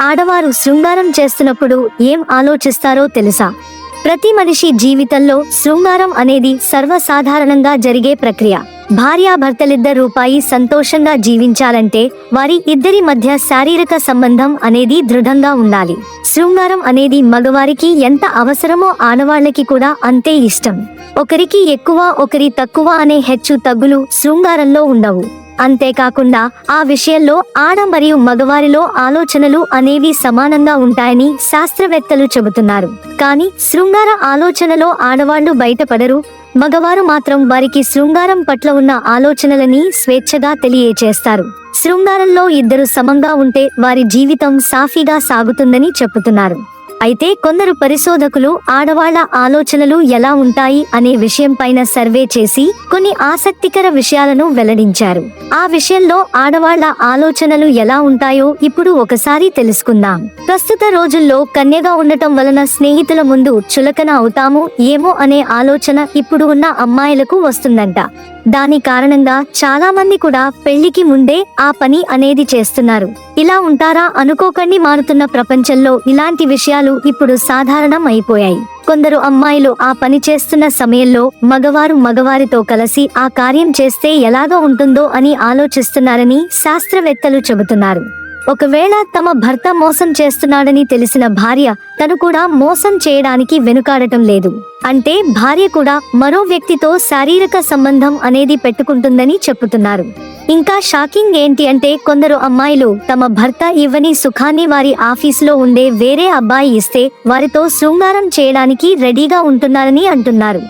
ఆడవారు శృంగారం చేస్తున్నప్పుడు ఏం ఆలోచిస్తారో తెలుసా? ప్రతి మనిషి జీవితంలో శృంగారం అనేది సర్వసాధారణంగా జరిగే ప్రక్రియ. భార్యాభర్తలిద్దరు రూపాయి సంతోషంగా జీవించాలంటే వారి ఇద్దరి మధ్య శారీరక సంబంధం అనేది దృఢంగా ఉండాలి. శృంగారం అనేది మగవారికి ఎంత అవసరమో ఆడవాళ్ళకి కూడా అంతే ఇష్టం. ఒకరికి ఎక్కువ ఒకరి తక్కువ అనే హెచ్చు తగ్గులు శృంగారంలో ఉండవు. అంతేకాకుండా ఆ విషయంలో ఆడ మరియు మగవారిలో ఆలోచనలు అనేవి సమానంగా ఉంటాయని శాస్త్రవేత్తలు చెబుతున్నారు. కానీ శృంగార ఆలోచనలో ఆడవాళ్ళు బయటపడరు మగవారు మాత్రం వారికి శృంగారం పట్ల ఉన్న ఆలోచనలని స్వేచ్ఛగా తెలియచేస్తారు. శృంగారంలో ఇద్దరు సమంగా ఉంటే వారి జీవితం సాఫీగా సాగుతుందని చెప్పుతున్నారు అయితే కొందరు పరిశోధకులు ఆడవాళ్ళ ఆలోచనలు ఎలా ఉంటాయి అనే విషయంపైన సర్వే చేసి కొన్ని ఆసక్తికర విషయాలను వెల్లడించారు. ఆ విషయంలో ఆడవాళ్ళ ఆలోచనలు ఎలా ఉంటాయో ఇప్పుడు ఒకసారి తెలుసుకుందాం. ప్రస్తుత రోజుల్లో కన్యగా ఉండటం వలన స్నేహితుల ముందు చులకన అవుతాము ఏమో అనే ఆలోచన ఇప్పుడు ఉన్న అమ్మాయిలకు వస్తుందంట. దాని కారణంగా చాలా మంది కూడా పెళ్ళికి ముందే ఆ పని అనేది చేస్తున్నారు. ఇలా ఉంటారా అనుకోకండి మారుతున్న ప్రపంచంలో ఇలాంటి విషయాలు ఇప్పుడు సాధారణం అయిపోయాయి. కొందరు అమ్మాయిలు ఆ పని చేస్తున్న సమయంలో మగవారు మగవారితో కలిసి ఆ కార్యం చేస్తే ఎలాగా ఉంటుందో అని ఆలోచిస్తున్నారని శాస్త్రవేత్తలు చెబుతున్నారు. ఒకవేళ తమ భర్త మోసం చేస్తున్నాడని తెలిసిన భార్య తను కూడా మోసం చేయడానికి వెనుకాడటం లేదు. అంటే భార్య కూడా మరో వ్యక్తితో శారీరక సంబంధం అనేది పెట్టుకుంటుందని చెప్పుతున్నారు. ఇంకా షాకింగ్ ఏంటి అంటే కొందరు అమ్మాయిలు తమ భర్త ఇవ్వని సుఖాన్ని వారి ఆఫీసులో ఉండే వేరే అబ్బాయి ఇస్తే వారితో శృంగారం చేయడానికి రెడీగా ఉంటున్నారని అంటున్నారు.